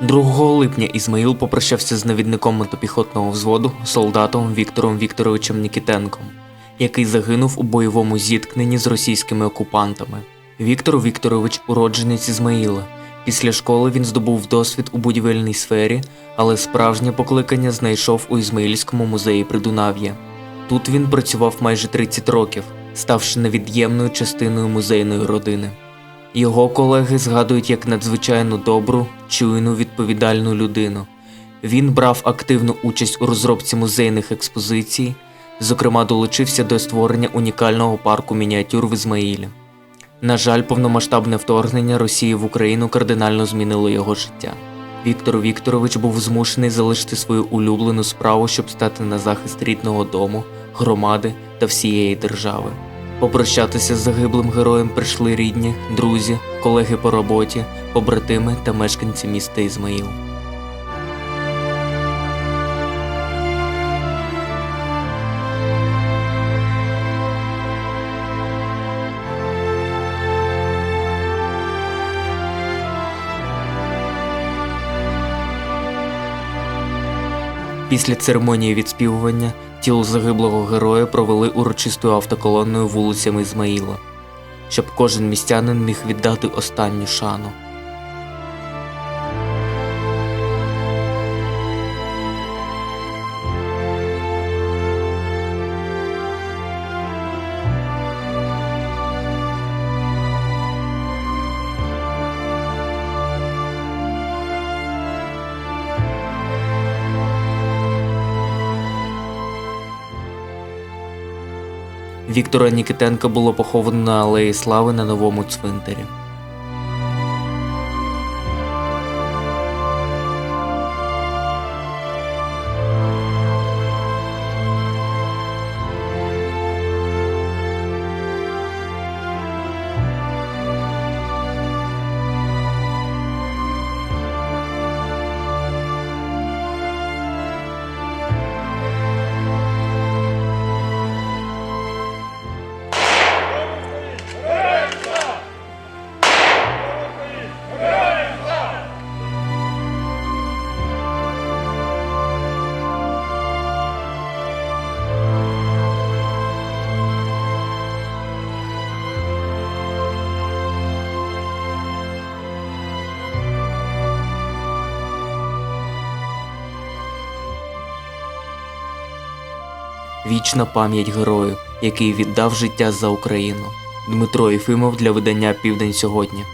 2 липня Ізмаїл попрощався з навідником мотопіхотного взводу солдатом Віктором Вікторовичем Нікітенком, який загинув у бойовому зіткненні з російськими окупантами. Віктор Вікторович уродженець Ізмаїла. Після школи він здобув досвід у будівельній сфері, але справжнє покликання знайшов у Ізмаїльському музеї Придунав'я. Тут він працював майже 30 років, ставши невід'ємною частиною музейної родини. Його колеги згадують як надзвичайно добру, чуйну, відповідальну людину. Він брав активну участь у розробці музейних експозицій, зокрема, долучився до створення унікального парку мініатюр в Ізмаїлі. На жаль, повномасштабне вторгнення Росії в Україну кардинально змінило його життя. Віктор Вікторович був змушений залишити свою улюблену справу, щоб стати на захист рідного дому, громади та всієї держави. Попрощатися з загиблим героєм прийшли рідні, друзі, колеги по роботі, побратими та мешканці міста Ізмаїл. Після церемонії відспівування тіло загиблого героя провели урочистою автоколонною вулицями Ізмаїла, щоб кожен містянин міг віддати останню шану. Віктора Нікітенка було поховано на Алеї Слави на новому цвинтарі. Вічна пам'ять герою, який віддав життя за Україну. Дмитро Єфимов для видання Південь сьогодні.